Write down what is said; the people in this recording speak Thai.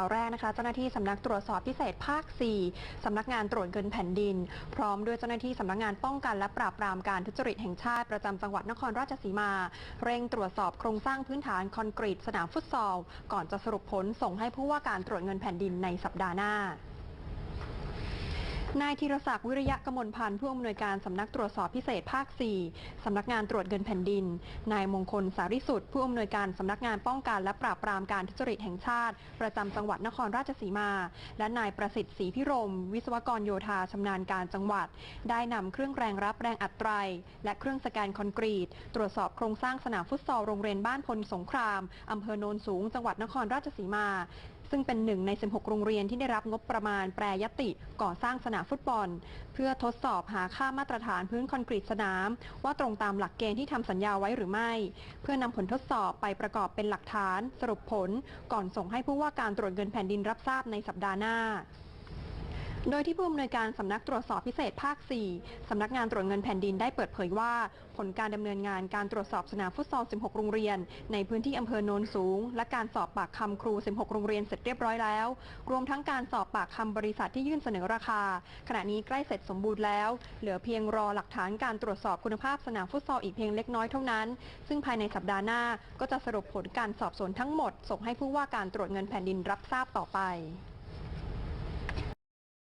ข่าวแรกนะคะเจ้าหน้าที่สำนักตรวจสอบพิเศษภาค 4 สำนักงานตรวจเงินแผ่นดิน พร้อมด้วยเจ้าหน้าที่สำนักงานป้องกันและปราบปรามการทุจริตแห่งชาติประจำจังหวัดนครราชสีมา เร่งตรวจสอบโครงสร้างพื้นฐานคอนกรีตสนามฟุตซอล ก่อนจะสรุปผลส่งให้ผู้ว่าการตรวจเงินแผ่นดินในสัปดาห์หน้า นายธีรศักดิ์วิริยะกมลพันธ์ผู้อำนวยการสำนักตรวจสอบพิเศษภาค 4 สำนักงานตรวจเงินแผ่นดิน นายมงคลสาริสุทธิ์ผู้อำนวยการสำนักงานป้องกันและปราบปรามการทุจริตแห่งชาติ ประจำจังหวัดนครราชสีมา และนายประสิทธิ์ศรีพิรม วิศวกรโยธาชำนาญการจังหวัด ได้นำเครื่องแรงรับแรงอัดไตรและเครื่องสแกนคอนกรีต ตรวจสอบโครงสร้างสนามฟุตซอลโรงเรียนบ้านพลสงครามอำเภอโนนสูง จังหวัดนครราชสีมาซึ่งเป็นหนึ่งใน 16 โรงเรียนที่ได้รับงบประมาณแปรยติก่อสร้างสนามฟุตบอล เพื่อทดสอบหาค่ามาตรฐานพื้นคอนกรีตสนาม ว่าตรงตามหลักเกณฑ์ที่ทำสัญญาไว้หรือไม่ เพื่อนำผลทดสอบไปประกอบเป็นหลักฐาน สรุปผล ก่อนส่งให้ผู้ว่าการตรวจเงินแผ่นดินรับทราบในสัปดาห์หน้า โดยที่ผู้อำนวยการสำนักตรวจสอบพิเศษภาค 4 สำนักงานตรวจเงินแผ่นดินได้เปิดเผยว่า ผลการดำเนินงานการตรวจสอบสนามฟุตซอล 16 โรงเรียน ในพื้นที่อำเภอโนนสูง และการสอบปากคำครู 16 โรงเรียนเสร็จเรียบร้อยแล้ว รวมทั้งการสอบปากคำบริษัทที่ยื่นเสนอราคา ขณะนี้ใกล้เสร็จสมบูรณ์แล้ว เหลือเพียงรอหลักฐานการตรวจสอบคุณภาพสนามฟุตซอลอีกเพียงเล็กน้อยเท่านั้น ซึ่งภายในสัปดาห์หน้าก็จะสรุปผลการสอบสวนทั้งหมด ส่งให้ผู้ว่าการตรวจเงินแผ่นดินรับทราบต่อไป